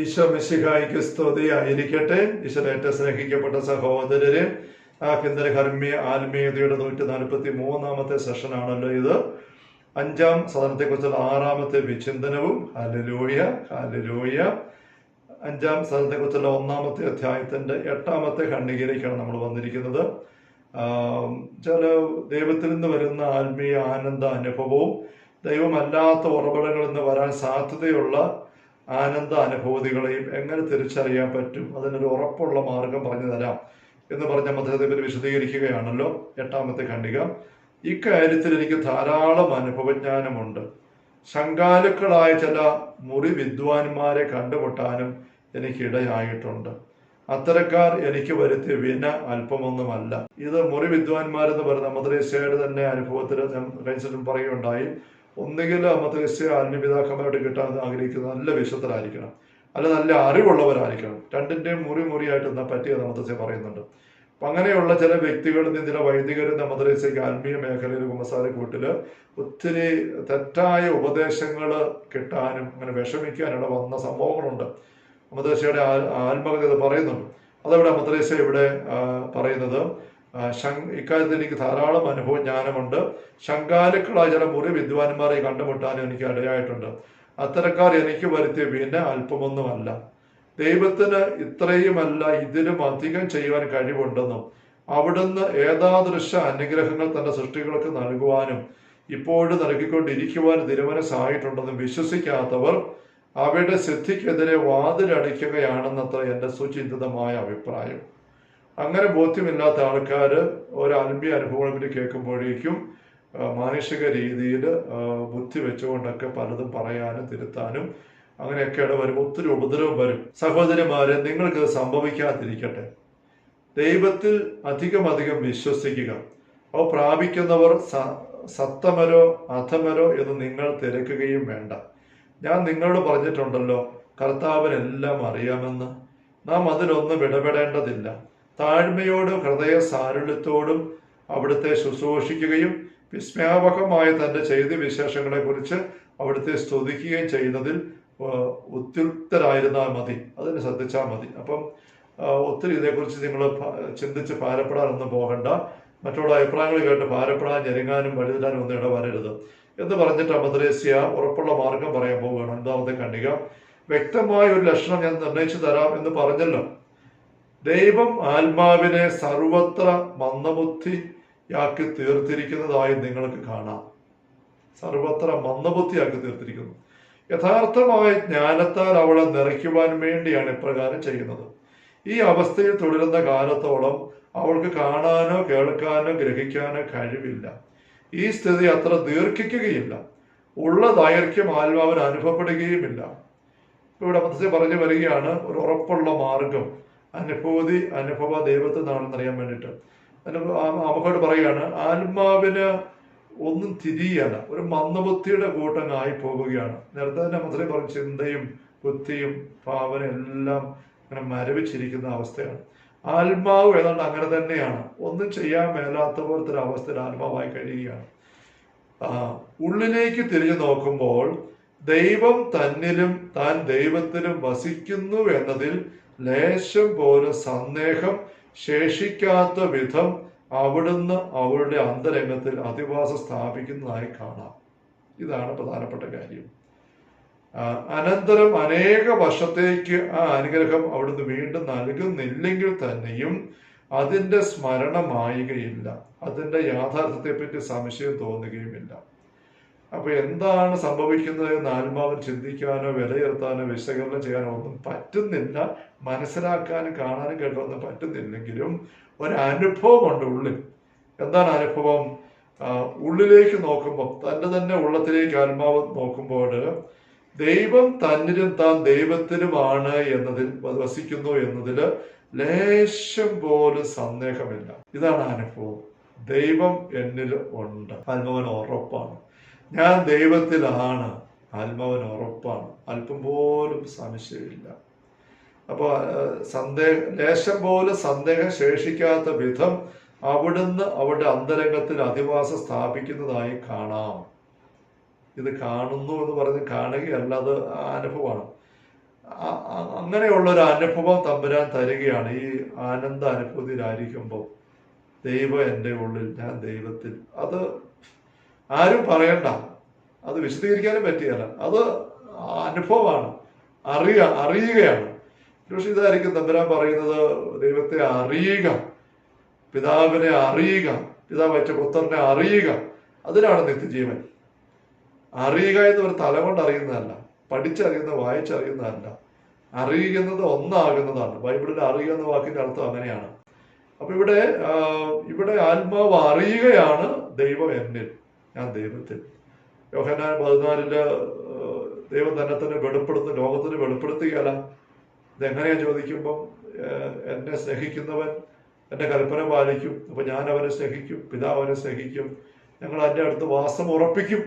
ഈശോ മിശിഹായിക്ക് സ്തുതി ആയിരിക്കട്ടെ ഈശ്വരേറ്റ സ്നേഹിക്കപ്പെട്ട സഹോദരര് ആ കിന്തര കർമ്മ്യ ആത്മീയതയുടെ നൂറ്റി നാൽപ്പത്തി മൂന്നാമത്തെ സെഷനാണല്ലോ ഇത്. അഞ്ചാം സദനത്തെക്കുറിച്ചുള്ള ആറാമത്തെ വിചിന്തനവും. ഹലലൂയ ഹലലൂയ അഞ്ചാം സദനത്തെക്കുറിച്ചുള്ള ഒന്നാമത്തെ അധ്യായത്തിന്റെ എട്ടാമത്തെ ഖണ്ഡികയിലേക്കാണ് നമ്മൾ വന്നിരിക്കുന്നത്. ചില ദൈവത്തിൽ നിന്ന് വരുന്ന ആത്മീയ ആനന്ദ അനുഭവവും ദൈവമല്ലാത്ത ഉറവിടങ്ങളിൽ നിന്ന് വരാൻ സാധ്യതയുള്ള ആനന്ദ അനുഭൂതികളെയും എങ്ങനെ തിരിച്ചറിയാൻ പറ്റും? അതിനൊരു ഉറപ്പുള്ള മാർഗം പറഞ്ഞു തരാം എന്ന് പറഞ്ഞ പറ്റി വിശദീകരിക്കുകയാണല്ലോ എട്ടാമത്തെ ഖണ്ഡിക. ഇക്കാര്യത്തിൽ എനിക്ക് ധാരാളം അനുഭവജ്ഞാനമുണ്ട്. ശങ്കാലുക്കളായ ചില മുറി വിദ്വാൻമാരെ കണ്ടുമുട്ടാനും എനിക്കിടയായിട്ടുണ്ട്. അത്തരക്കാർ എനിക്ക് വരുത്തിയ വിന അല്പമൊന്നുമല്ല. ഇത് മുറി വിദ്വാൻമാരെന്ന് പറയുന്ന മദ്രസയുടെ തന്നെ അനുഭവത്തിൽ ഞാൻ കഴിഞ്ഞിട്ടും പറയുകയുണ്ടായി. ഒന്നുകിൽ മദ്രസ ആത്മീയപിതാക്കന്മാരോട് കിട്ടാൻ ആഗ്രഹിക്കുന്ന നല്ല വിശുദ്ധരായിരിക്കണം അല്ല നല്ല അറിവുള്ളവരായിരിക്കണം. രണ്ടിന്റെയും മുറി മുറിയായിട്ട് എന്നാ പറ്റിയത് മദ്രസ പറയുന്നുണ്ട്. അപ്പൊ അങ്ങനെയുള്ള ചില വ്യക്തികളിൽ നിന്ന് ചില വൈദികരും മദ്രസയ്ക്ക് ആത്മീയ മേഖലയിൽ കുമ്പസാര കൂട്ടിൽ ഒത്തിരി തെറ്റായ ഉപദേശങ്ങൾ കിട്ടാനും അങ്ങനെ വിഷമിക്കാനുള്ള വന്ന സംഭവങ്ങളുണ്ട്. മദ്രസയുടെ ആത്മകഥ പറയുന്നുണ്ട്. അതവിടെ മദ്രസ ഇവിടെ പറയുന്നത് ഇക്കാര്യത്തിൽ എനിക്ക് ധാരാളം അനുഭവ ജ്ഞാനമുണ്ട്. ശങ്കാലുക്കളായ ചില മുറി വിദ്വാൻമാരെ കണ്ടുമുട്ടാനും എനിക്ക് ഇടയായിട്ടുണ്ട്. അത്തരക്കാർ എനിക്ക് വരുത്തിയ വീണ്ട അല്പമൊന്നുമല്ല. ദൈവത്തിന് ഇത്രയുമല്ല ഇതിലും അധികം ചെയ്യുവാൻ കഴിവുണ്ടെന്നും അവിടുന്ന് ഏതാദൃശ അനുഗ്രഹങ്ങൾ തന്റെ സൃഷ്ടികൾക്ക് നൽകുവാനും ഇപ്പോഴും നൽകിക്കൊണ്ടിരിക്കുവാനും തിരുമനസ്സായിട്ടുണ്ടെന്നും വിശ്വസിക്കാത്തവർ അവയുടെ സിദ്ധിക്കെതിരെ വാതിലടിക്കുകയാണെന്നത്ര എന്റെ സുചിന്തിതമായ അഭിപ്രായം. അങ്ങനെ ബോധ്യമില്ലാത്ത ആൾക്കാർ ഒരു ആത്മീയ അനുഭവങ്ങളെ പറ്റി കേൾക്കുമ്പോഴേക്കും മാനുഷിക രീതിയിൽ ബുദ്ധി വെച്ചുകൊണ്ടൊക്കെ പലതും പറയാനും തിരുത്താനും അങ്ങനെയൊക്കെയാണ് വരും ഒത്തിരി ഉപദ്രവം വരും. സഹോദരിമാരെ നിങ്ങൾക്ക് സംഭവിക്കാതിരിക്കട്ടെ. ദൈവത്തിൽ അധികം അധികം വിശ്വസിക്കുക. അവ പ്രാപിക്കുന്നവർ സത്തമരോ അധമരോ എന്ന് നിങ്ങൾ തിരക്കുകയും വേണ്ട. ഞാൻ നിങ്ങളോട് പറഞ്ഞിട്ടുണ്ടല്ലോ കർത്താവിനെല്ലാം അറിയാമെന്ന്. നാം അതിലൊന്നും ഇടപെടേണ്ടതില്ല. താഴ്മയോടും ഹൃദയ സാരുണ്യത്തോടും അവിടുത്തെ ശുശ്രൂഷിക്കുകയും വിസ്മയാവഹമായ തന്റെ ചെയ്ത വിശേഷങ്ങളെക്കുറിച്ച് അവിടുത്തെ സ്തുതിക്കുകയും ചെയ്യുന്നതിൽ ഉത്യുക്തരായിരുന്നാൽ മതി. അതിന് ശ്രദ്ധിച്ചാൽ മതി. അപ്പം ഒത്തിരി ഇതേക്കുറിച്ച് നിങ്ങൾ ചിന്തിച്ച് ഭാരപ്പെടാനൊന്നും പോകണ്ട. മറ്റുള്ള അഭിപ്രായങ്ങൾ കേട്ട് ഭാരപ്പെടാൻ ഞെരുങ്ങാനും വഴുതാനും ഒന്നും ഇടവരരുത്. എന്ന് പറഞ്ഞിട്ട് മദ്രേസ്യ ഉറപ്പുള്ള മാർഗം പറയാൻ പോവുകയാണ്. എന്താമത്തെ കണ്ണിക വ്യക്തമായ ഒരു ലക്ഷണം ഞാൻ നിർണയിച്ചു തരാം എന്ന് പറഞ്ഞല്ലോ. ദൈവം ആത്മാവിനെ സർവത്ര മന്ദബുദ്ധിയാക്കി തീർത്തിരിക്കുന്നതായി നിങ്ങൾക്ക് കാണാം. സർവത്ര മന്ദബുദ്ധിയാക്കി തീർത്തിരിക്കുന്നു. യഥാർത്ഥമായ ജ്ഞാനത്താൽ അവളെ നിറയ്ക്കുവാൻ വേണ്ടിയാണ് ഇപ്രകാരം ചെയ്യുന്നത്. ഈ അവസ്ഥയിൽ തുടരുന്ന കാലത്തോളം അവൾക്ക് കാണാനോ കേൾക്കാനോ ഗ്രഹിക്കാനോ കഴിവില്ല. ഈ സ്ഥിതി അത്ര ദീർഘിക്കുകയില്ല. ഉള്ള ദൈർഘ്യം ആത്മാവിന് അനുഭവപ്പെടുകയുമില്ല. ഇവിടെ മത്സ്യ പറഞ്ഞു വരികയാണ് ഒരു ഉറപ്പുള്ള മാർഗം. അനുഭൂതി അനുഭവ ദൈവത്തെ അറിയാൻ വേണ്ടിയിട്ട്. നമുക്കോട് പറയുകയാണ് ആത്മാവിന് ഒന്നും തിരിയല്ല ഒരു മന്ദബുദ്ധിയുടെ കൂട്ടങ്ങായി പോവുകയാണ് നേരത്തെ തന്നെ മന്ത്രി പറഞ്ഞു ചിന്തയും ബുദ്ധിയും ഭാവന എല്ലാം ഇങ്ങനെ മരവിച്ചിരിക്കുന്ന അവസ്ഥയാണ്. ആത്മാവ് ഏതാണ്ട് അങ്ങനെ തന്നെയാണ്. ഒന്നും ചെയ്യാൻ മേലാത്ത പോലത്തെ ഒരു അവസ്ഥയിൽ ആത്മാവായി കഴിയുകയാണ്. ഉള്ളിലേക്ക് തിരിഞ്ഞു നോക്കുമ്പോൾ ദൈവം തന്നിലും താൻ ദൈവത്തിന് വസിക്കുന്നു എന്നതിൽ ലേശം പോലെ സന്ദേഹം ശേഷിക്കാത്ത വിധം അവിടുന്ന് അവളുടെ അന്തരംഗത്തിൽ അധിവാസം സ്ഥാപിക്കുന്നതായി കാണാം. ഇതാണ് പ്രധാനപ്പെട്ട കാര്യം. അനന്തരം അനേക വർഷത്തേക്ക് ആ അനുഗ്രഹം അവിടുന്ന് വീണ്ടും നൽകുന്നില്ലെങ്കിൽ തന്നെയും അതിന്റെ സ്മരണമായുകയില്ല അതിന്റെ യാഥാർത്ഥ്യത്തെപ്പറ്റി സംശയം തോന്നുകയുമില്ല. അപ്പൊ എന്താണ് സംഭവിക്കുന്നത് എന്ന് ആത്മാവിന് ചിന്തിക്കാനോ വിലയിരുത്താനോ വിശകലനം ചെയ്യാനോ ഒന്നും പറ്റുന്നില്ല. മനസ്സിലാക്കാനും കാണാനും കേൾക്കാനൊന്നും പറ്റുന്നില്ലെങ്കിലും ഒരനുഭവമുണ്ട് ഉള്ളിൽ. എന്താണ് അനുഭവം? ഉള്ളിലേക്ക് നോക്കുമ്പോൾ തന്റെ തന്നെ ഉള്ളത്തിലേക്ക് ആത്മാവ് നോക്കുമ്പോൾ ദൈവം തന്നിലും താൻ ദൈവത്തിലുമാണ് എന്നതിൽ വസിക്കുന്നു എന്നതിൽ ലേശം പോലും സന്ദേഹമില്ല. ഇതാണ് അനുഭവം. ദൈവം എന്നിൽ ഉണ്ട്. ആത്മാവൻ ഉറപ്പാണ്. ഞാൻ ദൈവത്തിലാണ്. ആത്മാവൻ ഉറപ്പാണ്. അല്പം പോലും സംശയമില്ല. അപ്പോൾ സന്ദേഹ ലേശം പോലും സന്ദേഹം ശേഷിക്കാത്ത വിധം അവിടുന്ന് അവരുടെ അന്തരംഗത്തിൽ അധിവാസം സ്ഥാപിക്കുന്നതായി കാണാം. ഇത് കാണുന്നു എന്ന് പറഞ്ഞ് കാണുകയല്ല അത് അനുഭവമാണ്. അങ്ങനെയുള്ള ഒരു അനുഭവം തമ്പുരാൻ തരികയാണ്. ഈ ആനന്ദ അനുഭൂതിയിലായിരിക്കുമ്പോൾ ദൈവം എന്റെ ഉള്ളിൽ ഞാൻ ദൈവത്തിൽ. അത് ആരും പറയണ്ട. അത് വിശദീകരിക്കാനും പറ്റിയല്ല അത് അനുഭവമാണ്. അറിയ അറിയുകയാണ്. പക്ഷെ ഇതായിരിക്കും തമ്പുരാൻ പറയുന്നത് ദൈവത്തെ അറിയുക. പിതാവിനെ അറിയുക. പിതാവ് അയച്ച പുത്രനെ അറിയുക. അതിനാണ് നിത്യജീവൻ. അറിയുക എന്ന് ഒരു തല കൊണ്ട് അറിയുന്നതല്ല. പഠിച്ചറിയുന്ന വായിച്ചറിയുന്നതല്ല. അറിയുന്നത് ഒന്നാകുന്നതാണ്. ബൈബിളിൽ അറിയുക എന്ന വാക്കിന്റെ അർത്ഥം അങ്ങനെയാണ്. അപ്പൊ ഇവിടെ ഇവിടെ ആത്മാവ് അറിയുകയാണ് ദൈവം എന്നിൽ. ഞാൻ ദൈവത്തിൽ യോഹനാൻ പതിനാലിൽ ദൈവം തന്നെ തന്നെ വെളിപ്പെടുത്ത ലോകത്തിന് വെളിപ്പെടുത്തുകയല്ല. ഇതെങ്ങനെയാ ചോദിക്കുമ്പം എന്നെ സ്നേഹിക്കുന്നവൻ എന്റെ കൽപ്പന പാലിക്കും. അപ്പൊ ഞാൻ അവനെ സ്നേഹിക്കും പിതാവ് അവനെ സ്നേഹിക്കും. ഞങ്ങൾ എന്റെ അടുത്ത് വാസം ഉറപ്പിക്കും.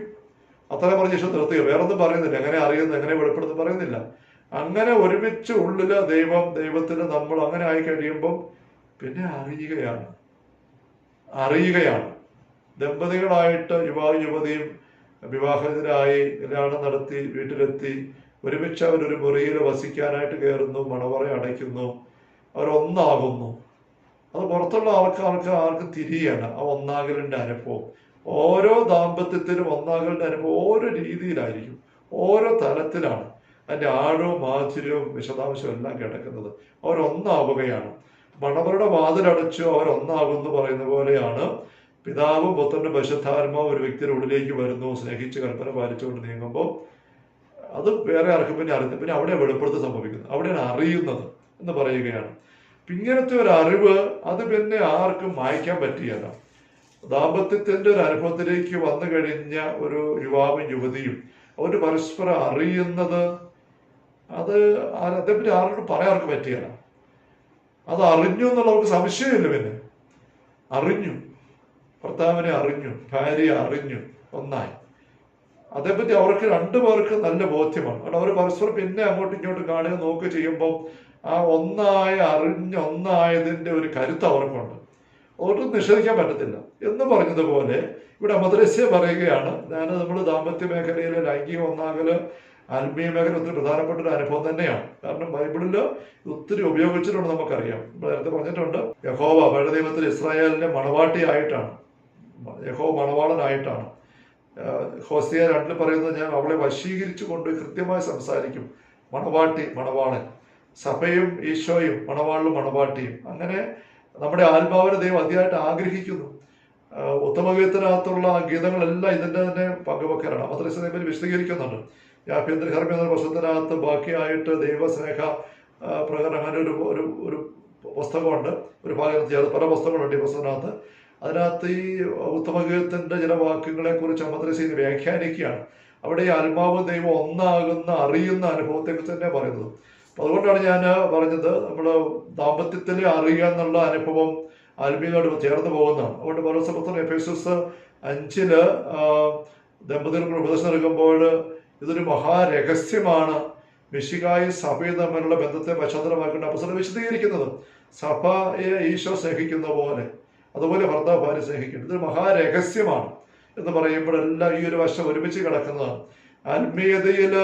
അത്ര പറഞ്ഞ ശേഷം നിർത്തുക വേറൊന്നും പറയുന്നില്ല. എങ്ങനെ അറിയുന്നു എങ്ങനെ വെളിപ്പെടുന്നു പറയുന്നില്ല. അങ്ങനെ ഒരുമിച്ച് ഉള്ളിൽ ദൈവം ദൈവത്തിന് നമ്മൾ അങ്ങനെ ആയി കഴിയുമ്പം പിന്നെ അറിയുകയാണ്. അറിയുകയാണ്. ദമ്പതികളായിട്ട് യുവാവ് യുവതിയും വിവാഹിതരായി കല്യാണം നടത്തി വീട്ടിലെത്തി. ഒരുമിച്ച് അവരൊരു മുറിയിൽ വസിക്കാനായിട്ട് കയറുന്നു മണവറ അടയ്ക്കുന്നു. അവരൊന്നാകുന്നു. അത് പുറത്തുള്ള ആൾക്കാർക്ക് ആർക്ക് തിരിയാണ് ആ ഒന്നാകലിന്റെ അനുഭവം. ഓരോ ദാമ്പത്യത്തിലും ഒന്നാകലിന്റെ അനുഭവം ഓരോ രീതിയിലായിരിക്കും. ഓരോ തലത്തിലാണ്. അതിന്റെ ആഴവും മാധുര്യവും വിശദാംശവും എല്ലാം കിടക്കുന്നത്. അവരൊന്നാവുകയാണ്. മണവരുടെ വാതിലടച്ചു അവരൊന്നാകുന്നു പറയുന്ന പോലെയാണ് പിതാവും പുത്രന്റെ പരിശുദ്ധാത്മാവും ഒരു വ്യക്തിയുടെ ഉള്ളിലേക്ക് വരുന്നു. സ്നേഹിച്ച് കൽപ്പന പാലിച്ചുകൊണ്ട് നീങ്ങുമ്പോൾ അത് വേറെ ആർക്കും പിന്നെ അറിയുന്നത് പിന്നെ അവിടെ വെളിപ്പെടുത്തൽ സംഭവിക്കുന്നത് അവിടെയാണ് അറിയുന്നത് എന്ന് പറയുകയാണ്. ഇങ്ങനത്തെ ഒരു അറിവ് അത് പിന്നെ ആർക്കും മായ്ക്കാൻ പറ്റിയല്ല. ദാമ്പത്യത്തിന്റെ ഒരു അനുഭവത്തിലേക്ക് വന്നു കഴിഞ്ഞ ഒരു യുവാവും യുവതിയും അവർ പരസ്പരം അറിയുന്നത് അത് അതേപ്പറ്റി ആരോടും പറയാൻ ആർക്കും പറ്റിയല്ല. അത് അറിഞ്ഞു എന്നുള്ളവർക്ക് സംശയമില്ല പിന്നെ. അറിഞ്ഞു. ഭർത്താവിനെ അറിഞ്ഞു ഭാര്യയെ അറിഞ്ഞു ഒന്നായി അതേപറ്റി അവർക്ക് രണ്ടു പേർക്ക് നല്ല ബോധ്യമാണ്. കാരണം അവർ പരസ്പരം പിന്നെ അങ്ങോട്ടും ഇങ്ങോട്ടും കാണുക നോക്ക് ചെയ്യുമ്പോൾ ആ ഒന്നായ അറിഞ്ഞ ഒന്നായതിന്റെ ഒരു കരുത്ത് അവർക്കുണ്ട്. ഒട്ടും നിഷേധിക്കാൻ പറ്റത്തില്ല. എന്ന് പറഞ്ഞതുപോലെ ഇവിടെ മദ്രസ്യ പറയുകയാണ് ഞാൻ നമ്മൾ ദാമ്പത്യ മേഖലയിലെ ലൈംഗിക ഒന്നാകൽ ആത്മീയ മേഖല ഒത്തിരി പ്രധാനപ്പെട്ട ഒരു അനുഭവം തന്നെയാണ്. കാരണം ബൈബിളിൽ ഒത്തിരി ഉപയോഗിച്ചിട്ടുണ്ട് നമുക്കറിയാം. നേരത്തെ പറഞ്ഞിട്ടുണ്ട് യഹോവ പഴയ ദൈവത്തിൽ ഇസ്രായേലിന്റെ മണവാട്ടിയായിട്ടാണ്. യഹോ മണവാളനായിട്ടാണ്. ഹോസിയ രണ്ടിൽ പറയുന്നത് ഞാൻ അവളെ വശീകരിച്ചു കൊണ്ട് കൃത്യമായി സംസാരിക്കും. മണവാട്ടി മണവാളൻ. സഭയും ഈശോയും മണവാളും മണവാട്ടിയും. അങ്ങനെ നമ്മുടെ ആത്മാവിനെ ദൈവം അതിയായിട്ട് ആഗ്രഹിക്കുന്നു. ഉത്തമഗീതത്തിനകത്തുള്ള ഗീതങ്ങളെല്ലാം ഇതിന്റെ തന്നെ പങ്കുവെക്കലാണ് മദ്രസ ദൈവം വിശദീകരിക്കുന്നുണ്ട്. ആഭ്യന്തര കർമ്മ എന്ന പുസ്തകത്തിനകത്ത് ബാക്കിയായിട്ട് ദൈവസ്നേഹ പ്രകടനം അങ്ങനെ ഒരു ഒരു പുസ്തകമുണ്ട്. ഒരു ഭാഗത്ത് ചെയ്യാതെ പല പുസ്തകങ്ങളുണ്ട് ഈ പുസ്തകത്തിനകത്ത്. അതിനകത്ത് ഈ ഉത്തമഗീതത്തിന്റെ ചില വാക്യങ്ങളെ കുറിച്ച് അമദ്രസീന് വ്യാഖ്യാനിക്കുകയാണ്. അവിടെ ഈ ആത്മാവ് ദൈവം ഒന്നാകുന്ന അറിയുന്ന അനുഭവത്തെ കുറിച്ച് തന്നെ പറയുന്നത്. അപ്പൊ അതുകൊണ്ടാണ് ഞാൻ പറഞ്ഞത് നമ്മൾ ദാമ്പത്യത്തിൽ അറിയുക എന്നുള്ള അനുഭവം ആത്മീയമായിട്ട് ചേർന്ന് പോകുന്നതാണ്. അതുകൊണ്ട് പൗരസപുത്രൻ എഫേസസ് അഞ്ചിൽ ദമ്പതികൾക്ക് ഉപദേശം നൽകുമ്പോൾ ഇതൊരു മഹാരഹസ്യമാണ്. മിശികായി സഭയും തമ്മിലുള്ള ബന്ധത്തെ പശ്ചാത്തലമാക്കേണ്ട അവസരം വിശദീകരിക്കുന്നത്. സഭയെ ഈശോ സ്നേഹിക്കുന്ന പോലെ. അതുപോലെ ഭർത്താവ് ഭാര്യ സ്നേഹിക്കുന്നത് ഇതൊരു മഹാരഹസ്യമാണ് എന്ന് പറയുമ്പോഴെല്ലാം ഈ ഒരു വശം ഒരുമിച്ച് കിടക്കുന്നതാണ്. ആത്മീയതയിൽ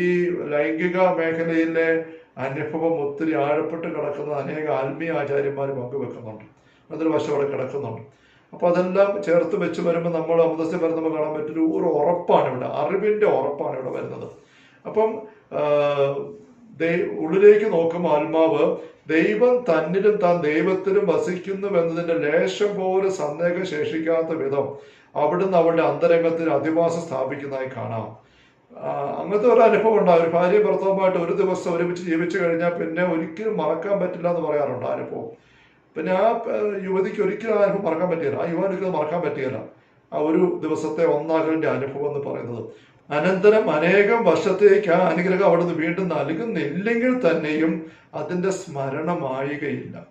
ഈ ലൈംഗിക മേഖലയിലെ അനുഭവം ഒത്തിരി ആഴപ്പെട്ട് കിടക്കുന്ന അനേക ആത്മീയ ആചാര്യന്മാർ പങ്കുവെക്കുന്നുണ്ട്. അതൊരു വശം അവിടെ കിടക്കുന്നുണ്ട്. അപ്പൊ അതെല്ലാം ചേർത്ത് വെച്ച് വരുമ്പോൾ നമ്മൾ അമൃതസ്യം വരുമ്പോൾ കാണാൻ പറ്റൊരു ഒരു ഉറപ്പാണ് ഇവിടെ. അറിവിന്റെ ഉറപ്പാണ് ഇവിടെ വരുന്നത്. അപ്പം ഉള്ളിലേക്ക് നോക്കുമ്പോൾ ആത്മാവ് ദൈവം തന്നിലും താൻ ദൈവത്തിലും വസിക്കുന്നു എന്നതിന്റെ ലേശം പോലെ സന്ദേഹം ശേഷിക്കാത്ത വിധം അവിടുന്ന് അവളുടെ അന്തരംഗത്തിൽ അധിവാസം സ്ഥാപിക്കുന്നതായി കാണാം. അങ്ങനത്തെ ഒരു അനുഭവം ഉണ്ട്. ഒരു ഭാര്യ ഭർത്താവുമായിട്ട് ഒരു ദിവസം ഒരുമിച്ച് ജീവിച്ചു കഴിഞ്ഞാൽ പിന്നെ ഒരിക്കലും മറക്കാൻ പറ്റില്ല എന്ന് പറയാറുണ്ട് അനുഭവം. പിന്നെ ആ യുവതിക്ക് ഒരിക്കലും ആ അനുഭവം മറക്കാൻ പറ്റിയില്ല ആ അത് മറക്കാൻ പറ്റിയില്ല ആ ഒരു ദിവസത്തെ ഒന്നാകലിന്റെ അനുഭവം എന്ന് പറയുന്നത്. അനന്തരം അനേകം വർഷത്തേക്ക് ആ അനുഗ്രഹം അവിടുന്ന് വീണ്ടും നൽകുന്നില്ലെങ്കിൽ തന്നെയും അതിന്റെ സ്മരണമായുകയില്ല.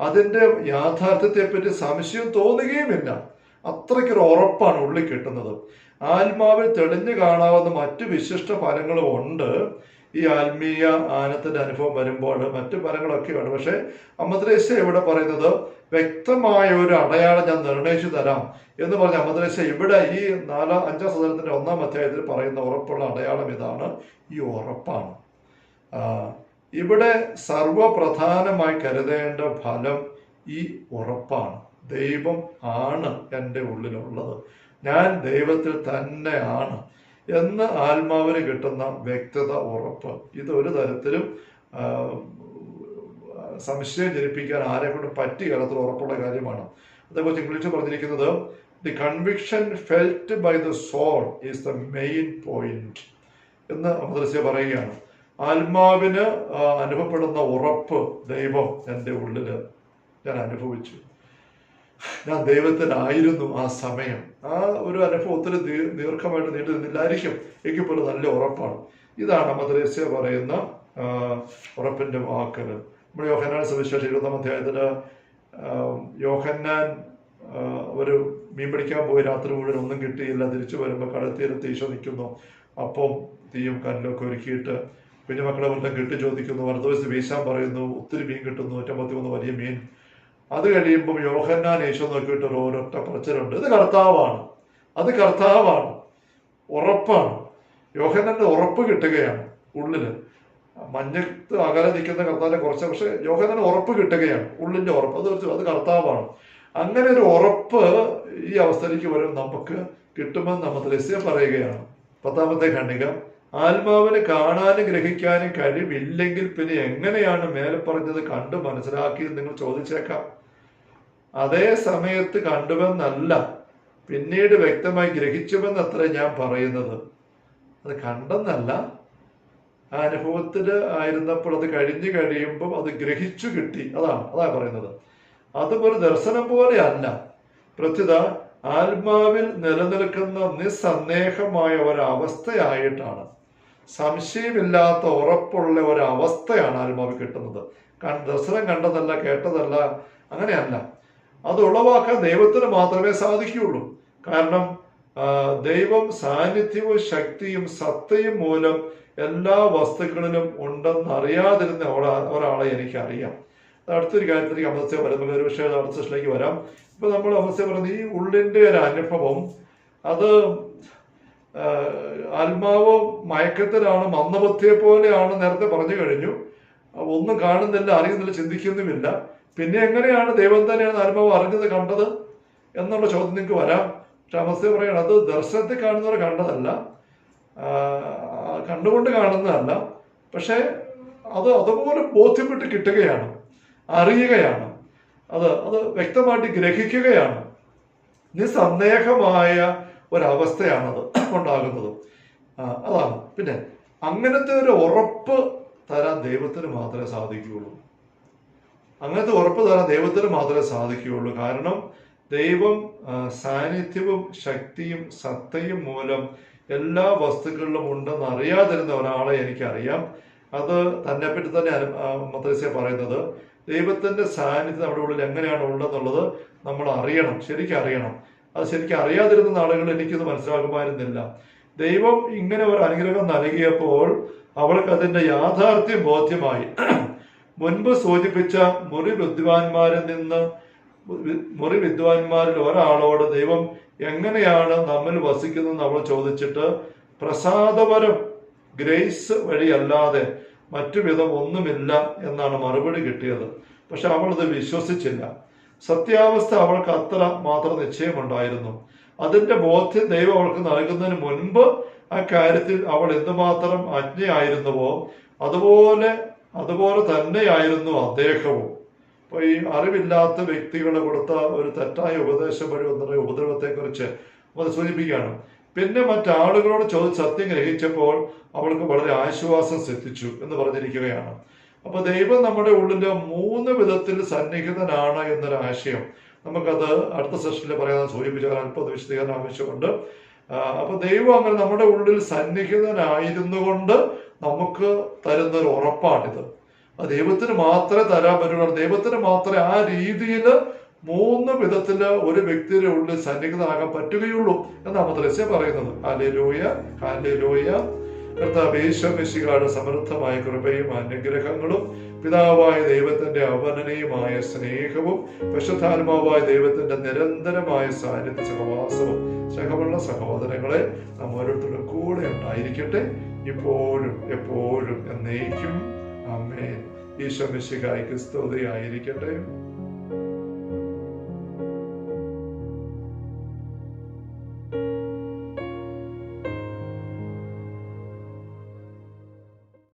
അതിന്റെ യാഥാർത്ഥ്യത്തെപ്പറ്റി സംശയം തോന്നുകയുമില്ല. അത്രയ്ക്കൊരു ഉറപ്പാണ് ഉള്ളിൽ കിട്ടുന്നത്. ആത്മാവിൽ തെളിഞ്ഞു കാണാവുന്ന മറ്റു വിശിഷ്ട ഫലങ്ങളും ഉണ്ട്. ഈ ആത്മീയ ആനത്തിന്റെ അനുഭവം വരുമ്പോൾ മറ്റു ഫലങ്ങളൊക്കെ പക്ഷേ പക്ഷെ അമ്മദ്രേശ ഇവിടെ പറയുന്നത് വ്യക്തമായ ഒരു അടയാളം ഞാൻ നിർണയിച്ചു തരാം എന്ന് പറഞ്ഞ അമ്മദ്രേശ ഇവിടെ ഈ നാലാം അഞ്ചാം സദനത്തിന്റെ ഒന്നാം അധ്യായത്തിൽ പറയുന്ന ഉറപ്പുള്ള അടയാളം ഇതാണ്. ഈ ഉറപ്പാണ്. ഇവിടെ സർവപ്രധാനമായി കരുതേണ്ട ഫലം ഈ ഉറപ്പാണ്. ദൈവം ആണ് എന്റെ ഉള്ളിലുള്ളത്. ഞാൻ ദൈവത്തിൽ തന്നെയാണ് എന്ന് ആത്മാവിന് കിട്ടുന്ന വ്യക്തത ഉറപ്പ്. ഇത് ഒരു തരത്തിലും സംശയം ജനിപ്പിക്കാൻ ആരെ കൊണ്ട് തരത്തിൽ ഉറപ്പുള്ള കാര്യമാണ്. അതേപോലെ ഇംഗ്ലീഷിൽ പറഞ്ഞിരിക്കുന്നത് the conviction felt by the soul is the main point എന്ന് മദ്രസ്യ പറയുകയാണ്. ആത്മാവിന് അനുഭവപ്പെടുന്ന ഉറപ്പ് ദൈവം എന്റെ ഉള്ളിൽ ഞാൻ അനുഭവിച്ചു. ഞാൻ ദൈവത്തിനായിരുന്നു ആ സമയം. ആ ഒരു അനുഭവം ഒത്തിരി ദീർ ദീർഘമായിട്ട് നീണ്ടു നിന്നില്ലായിരിക്കും. എനിക്കിപ്പോൾ നല്ല ഉറപ്പാണ്. ഇതാണ് മദ്രേസ്യ പറയുന്ന ഉറപ്പിന്റെ വാക്കുകൾ നമ്മുടെ യോഹന്നാൻ സുവിശേഷം ഇരുപതാം അധ്യായത്തിൽ യോഹന്നാൻ ഒരു മീൻ പിടിക്കാൻ പോയി രാത്രി മുഴുവൻ ഒന്നും കിട്ടിയില്ല തിരിച്ചു വരുമ്പോൾ കടത്തീരത്ത് ഈശോ നിൽക്കുന്നു. അപ്പം തീയും കല്ലൊക്കെ ഒരുക്കിയിട്ട് പിന്നെ മക്കളെ വല്ല കിട്ടി ചോദിക്കുന്നു വലതു വയസ്സ് വീശാൻ പറയുന്നു ഒത്തിരി മീൻ കിട്ടുന്നു നൂറ്റമ്പത്തി മൂന്ന് വലിയ മീൻ. അത് കഴിയുമ്പോൾ യോഹന്നാൻ യേശു നോക്കിയിട്ട് ഒരു ഒരൊറ്റ പറച്ചിലുണ്ട്. ഇത് കർത്താവാണ്. അത് കർത്താവാണ്. ഉറപ്പാണ്. യോഹന്നാന്റെ ഉറപ്പ് കിട്ടുകയാണ് ഉള്ളിൽ. മഞ്ഞത്ത് അകലെ നിൽക്കുന്ന കർത്താവിനെ കുറച്ച് പക്ഷെ യോഹന്നാൻ ഉറപ്പ് കിട്ടുകയാണ് ഉള്ളിന്റെ ഉറപ്പ്. അത് അത് കർത്താവാണ്. അങ്ങനെ ഒരു ഉറപ്പ് ഈ അവസ്ഥയിലേക്ക് വരും നമുക്ക് കിട്ടുമെന്ന് നമ്മൾ രസ്യം പറയുകയാണ്. പത്താമത്തെ ഖണ്ഡിക. ആത്മാവിന് കാണാനും ഗ്രഹിക്കാനും കഴിവില്ലെങ്കിൽ പിന്നെ എങ്ങനെയാണ് മേലെ പറഞ്ഞത് കണ്ടു മനസ്സിലാക്കിയത് നിങ്ങൾ ചോദിച്ചേക്കാം. അതേ സമയത്ത് കണ്ടുവെന്നല്ല പിന്നീട് വ്യക്തമായി ഗ്രഹിച്ചുവെന്നത്ര ഞാൻ പറയുന്നത്. അത് കണ്ടെന്നല്ല ആ അനുഭവത്തിൽ ആയിരുന്നപ്പോൾ അത് കഴിഞ്ഞു കഴിയുമ്പോൾ അത് ഗ്രഹിച്ചു കിട്ടി. അതാണ് അതാണ് പറയുന്നത്. അതും ഒരു ദർശനം പോലെയല്ല പ്രത്യുത ആത്മാവിൽ നിലനിൽക്കുന്ന നിസ്സന്ദേഹമായ ഒരവസ്ഥയായിട്ടാണ്. സംശയമില്ലാത്ത ഉറപ്പുള്ള ഒരവസ്ഥയാണ് ആത്മാവ് കിട്ടുന്നത്. ദർശനം കണ്ടതല്ല കേട്ടതല്ല അങ്ങനെയല്ല. അത് ഉളവാക്കാൻ ദൈവത്തിന് മാത്രമേ സാധിക്കുകയുള്ളൂ. കാരണം ദൈവം സാന്നിധ്യവും ശക്തിയും സത്തയും മൂലം എല്ലാ വസ്തുക്കളിലും ഉണ്ടെന്ന് അറിയാതിരുന്ന ഒരാ- ഒരാളെ എനിക്കറിയാം. അത് അടുത്തൊരു കാര്യത്തിലേക്ക് അമസ്യ വരുമ്പോൾ ഒരു വിഷയം അടുത്ത സെഷനിലേക്ക് വരാം. ഇപ്പൊ നമ്മൾ അമസ്യ പറയുന്നത് ഈ ഉള്ളിന്റെ ഒരു അനുഭവം അത് ആത്മാവ് മയക്കത്തിലാണ് മന്ദബുദ്ധിയെ പോലെയാണ് നേരത്തെ പറഞ്ഞു കഴിഞ്ഞു. ഒന്നും കാണുന്നില്ല അറിയുന്നില്ല ചിന്തിക്കുന്നുമില്ല. പിന്നെ എങ്ങനെയാണ് ദൈവം തന്നെയാണ് ആത്മാവ് അറിഞ്ഞത് കണ്ടത് എന്നുള്ള ചോദ്യം നിങ്ങൾക്ക് വരാം. പക്ഷെ അമസ്യ പറയണം അത് ദർശനത്തിൽ കാണുന്നവർ കണ്ടതല്ല. കണ്ടുകൊണ്ട് കാണുന്നതല്ല. പക്ഷെ അത് അതുപോലെ ബോധ്യപ്പെട്ട് കിട്ടുകയാണ് അറിയുകയാണ്. അത് അത് വ്യക്തമായിട്ട് ഗ്രഹിക്കുകയാണ്. നിസ്സന്ദേഹമായ ഒരവസ്ഥയാണത് ഉണ്ടാകുന്നത്. അതാണ്. പിന്നെ അങ്ങനത്തെ ഒരു ഉറപ്പ് തരാൻ ദൈവത്തിന് മാത്രമേ സാധിക്കുകയുള്ളൂ. അങ്ങനത്തെ ഉറപ്പ് തരാൻ ദൈവത്തിന് മാത്രമേ സാധിക്കുകയുള്ളൂ. കാരണം ദൈവം സാന്നിധ്യവും ശക്തിയും സത്തയും മൂലം എല്ലാ വസ്തുക്കളിലും ഉണ്ടെന്ന് അറിയാതിരുന്ന ഒരാളെ എനിക്കറിയാം. അത് തന്നെ പറ്റി തന്നെ മദ്രസ പറയുന്നത് ദൈവത്തിന്റെ സാന്നിധ്യം നമ്മുടെ ഉള്ളിൽ എങ്ങനെയാണ് ഉള്ളതെന്നുള്ളത് നമ്മൾ അറിയണം ശരിക്കും അറിയണം. അത് ശരിക്കും അറിയാതിരുന്ന നാളുകൾ എനിക്കിത് മനസ്സിലാക്കുമായിരുന്നില്ല ദൈവം ഇങ്ങനെ ഒരു അനുഗ്രഹം നൽകിയപ്പോൾ അവൾക്ക് അതിന്റെ യാഥാർത്ഥ്യം ബോധ്യമായി. മുൻപ് സൂചിപ്പിച്ച മുറി വിദ്വാൻമാരിൽ നിന്ന് മുറി വിദ്വാൻമാരിൽ ഒരാളോട് ദൈവം എങ്ങനെയാണ് നമ്മിൽ വസിക്കുന്നത് അവൾ ചോദിച്ചിട്ട് പ്രസാദപരം ഗ്രേസ് വഴിയല്ലാതെ മറ്റു വിധം ഒന്നുമില്ല എന്നാണ് മറുപടി കിട്ടിയത്. പക്ഷെ അവൾ ഇത് വിശ്വസിച്ചില്ല. സത്യാവസ്ഥ അവൾക്ക് അത്ര മാത്രം നിശ്ചയമുണ്ടായിരുന്നു. അതിന്റെ ബോധ്യം ദൈവം അവൾക്ക് നൽകുന്നതിന് മുൻപ് ആ കാര്യത്തിൽ അവൾ എന്തുമാത്രം അജ്ഞയായിരുന്നുവോ അതുപോലെ അതുപോലെ തന്നെയായിരുന്നു അദ്ദേഹവും. അപ്പൊ ഈ അറിവില്ലാത്ത വ്യക്തികളെ കൊടുത്ത ഒരു തെറ്റായ ഉപദേശം വഴി ഉപദ്രവത്തെ കുറിച്ച് അത് സൂചിപ്പിക്കുകയാണ്. പിന്നെ മറ്റാളുകളോട് ചോദിച്ച് സത്യം ഗ്രഹിച്ചപ്പോൾ അവൾക്ക് വളരെ ആശ്വാസം സിദ്ധിച്ചു എന്ന് പറഞ്ഞിരിക്കുകയാണ്. അപ്പൊ ദൈവം നമ്മുടെ ഉള്ളിന്റെ മൂന്ന് വിധത്തിൽ സന്നിഹിതനാണ് എന്നൊരു ആശയം നമുക്കത് അടുത്ത സെഷനിൽ പറയാൻ സൂചിപ്പിച്ചാൽ അല്പം വിശദീകരണം ആവശ്യമുണ്ട്. അപ്പൊ ദൈവം അങ്ങനെ നമ്മുടെ ഉള്ളിൽ സന്നിഹിതനായിരുന്നു കൊണ്ട് നമുക്ക് തരുന്ന ഒരു ഉറപ്പാണിത് ദൈവത്തിന് മാത്രമേ തരാൻ പറ്റുള്ളൂ. ദൈവത്തിന് മാത്രമേ ആ രീതിയിൽ മൂന്ന് വിധത്തിൽ ഒരു വ്യക്തിയുടെ ഉള്ളിൽ സന്നിഗ്ധനാകാൻ പറ്റുകയുള്ളൂ എന്നാണ് മദ്രസ്യ പറയുന്നത്. അലലോയ ഹാലേലൂയ കർത്താവ് സമൃദ്ധമായ കൃപയും അനുഗ്രഹങ്ങളും പിതാവായ ദൈവത്തിന്റെ അവനനയുമായ സ്നേഹവും വിശുദ്ധാത്മാവായ ദൈവത്തിന്റെ നിരന്തരമായ സാന്നിധ്യ സഹവാസവും സഹമുള്ള സഹോദരങ്ങളെ നാം ഓരോരുത്തരുടെ കൂടെ ഉണ്ടായിരിക്കട്ടെ. ഇപ്പോഴും എപ്പോഴും എന്നേക്കും. അമ്മേൻ ഈശോ മിശിഹായ്ക്ക് സ്തുതിയായിരിക്കട്ടെ.